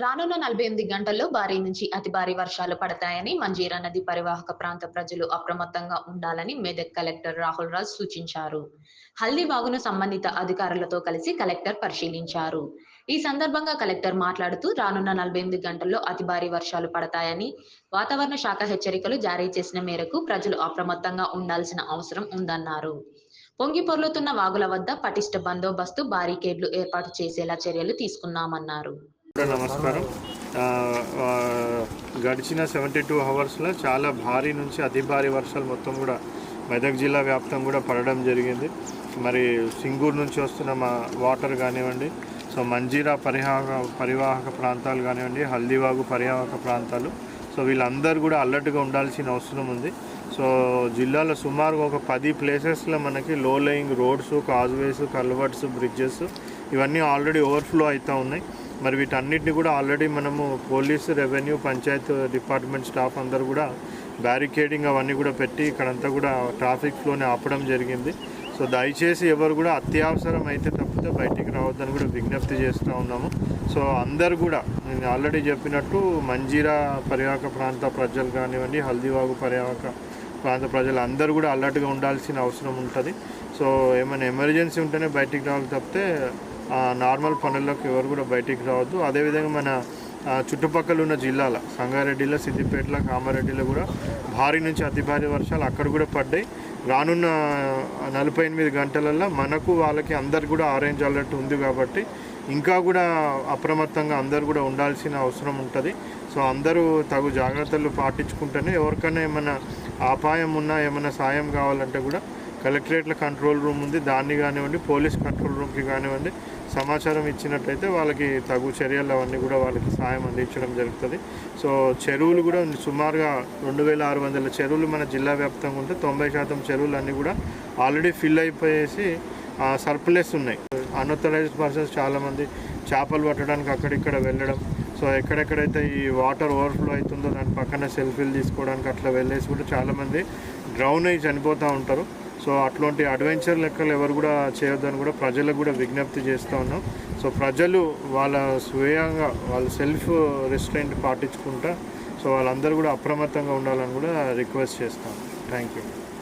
రానున్న నలభై ఎనిమిది గంటల్లో భారీ నుంచి అతి భారీ వర్షాలు పడతాయని మంజీరా నది పరివాహక ప్రాంత ప్రజలు అప్రమత్తంగా ఉండాలని మెదక్ కలెక్టర్ రాహుల్ రాజ్ సూచించారు. హల్దీ వాగును సంబంధిత అధికారులతో కలిసి కలెక్టర్ పరిశీలించారు. ఈ సందర్భంగా కలెక్టర్ మాట్లాడుతూ రానున్న నలభై ఎనిమిది గంటల్లో అతి భారీ వర్షాలు పడతాయని వాతావరణ శాఖ హెచ్చరికలు జారీ చేసిన మేరకు ప్రజలు అప్రమత్తంగా ఉండాల్సిన అవసరం ఉందన్నారు. పొంగి పొర్లుతున్న వాగుల వద్ద పటిష్ట బందోబస్తు బారికేడ్లు ఏర్పాటు చేసేలా చర్యలు తీసుకున్నామన్నారు. నమస్కారం. గడిచిన సెవెంటీ టూ అవర్స్లో చాలా భారీ నుంచి అతి భారీ వర్షాలు మొత్తం కూడా మెదక్ జిల్లా వ్యాప్తం కూడా పడడం జరిగింది. మరి సింగూరు నుంచి వస్తున్న మా వాటర్ కానివ్వండి సో మంజీరా పరివాహక పరివాహక ప్రాంతాలు కానివ్వండి హల్దీవాగు పరివాహక ప్రాంతాలు. సో వీళ్ళందరూ కూడా అలర్ట్గా ఉండాల్సిన అవసరం ఉంది. సో జిల్లాలో సుమారుగా ఒక పది ప్లేసెస్లో మనకి low lying roads causeways culverts bridges ఇవన్నీ ఆల్రెడీ ఓవర్ఫ్లో అవుతూ ఉన్నాయి. మరి వీటన్నిటిని కూడా ఆల్రెడీ మనము police revenue panchayat department staff అందరు కూడా బ్యారికేడింగ్ అవన్నీ కూడా పెట్టి ఇక్కడంతా కూడా ట్రాఫిక్ ఫ్లోని ఆపడం జరిగింది. సో దయచేసి ఎవరు కూడా అత్యవసరం అయితే తప్పితే బయటికి రావద్దని కూడా విజ్ఞప్తి చేస్తూ ఉన్నాము. సో అందరు కూడా నేను ఆల్రెడీ చెప్పినట్టు మంజీరా పర్యాటక ప్రాంత ప్రజలు కానివ్వండి హల్దీవాగు పర్యాటక ప్రాంత ప్రజలు అందరూ కూడా అలర్ట్గా ఉండాల్సిన అవసరం ఉంటుంది. సో ఏమైనా ఎమర్జెన్సీ ఉంటేనే బయటికి రావాలి తప్పితే నార్మల్ పనుల్లోకి ఎవరు కూడా బయటికి రావద్దు. అదేవిధంగా మన చుట్టుపక్కల ఉన్న జిల్లాల సంగారెడ్డిలో సిద్దిపేటలో కామారెడ్డిలో కూడా భారీ నుంచి అతి భారీ వర్షాలు అక్కడ కూడా పడ్డాయి. రానున్న నలభై ఎనిమిది గంటలలో మనకు వాళ్ళకి అందరు కూడా ఆరెంజ్ అలర్ట్ ఉంది కాబట్టి ఇంకా కూడా అప్రమత్తంగా అందరు కూడా ఉండాల్సిన అవసరం ఉంటుంది. సో అందరూ తగు జాగ్రత్తలు పాటించుకుంటేనే ఎవరికైనా ఏమైనా అపాయం ఉన్నా ఏమైనా సాయం కావాలంటే కూడా కలెక్టరేట్ల కంట్రోల్ రూమ్ ఉంది. దాన్ని కానివ్వండి పోలీస్ కంట్రోల్ రూమ్కి కానివ్వండి సమాచారం ఇచ్చినట్టయితే వాళ్ళకి తగు చర్యలు అవన్నీ కూడా వాళ్ళకి సాయం అందించడం జరుగుతుంది. సో చెరువులు కూడా సుమారుగా రెండు వేల ఆరు వందల చెరువులు మన జిల్లా వ్యాప్తంగా ఉంటే తొంభై శాతం చెరువులు అన్నీ కూడా ఆల్రెడీ ఫిల్ అయిపోయేసి సర్ప్లెస్ ఉన్నాయి. అన్ఆథరైజ్డ్ పర్సన్స్ చాలామంది చేపలు పట్టడానికి అక్కడిక్కడ వెళ్ళడం. సో ఎక్కడెక్కడైతే ఈ వాటర్ ఓవర్ఫ్లో అవుతుందో దాని పక్కన సెల్ఫీలు తీసుకోవడానికి అట్లా వెళ్ళేసి కూడా చాలామంది డ్రౌన్ అయ్యి చనిపోతూ ఉంటారు. సో అట్లాంటి అడ్వెంచర్ లెక్కలు ఎవరు కూడా చేయొద్దని కూడా ప్రజలకు కూడా విజ్ఞప్తి చేస్తూ ఉన్నాం. సో ప్రజలు వాళ్ళ స్వయంగా వాళ్ళ సెల్ఫ్ రెస్ట్రెంట్ పాటించుకుంటా సో వాళ్ళందరూ కూడా అప్రమత్తంగా ఉండాలని కూడా రిక్వెస్ట్ చేస్తాం. Thank you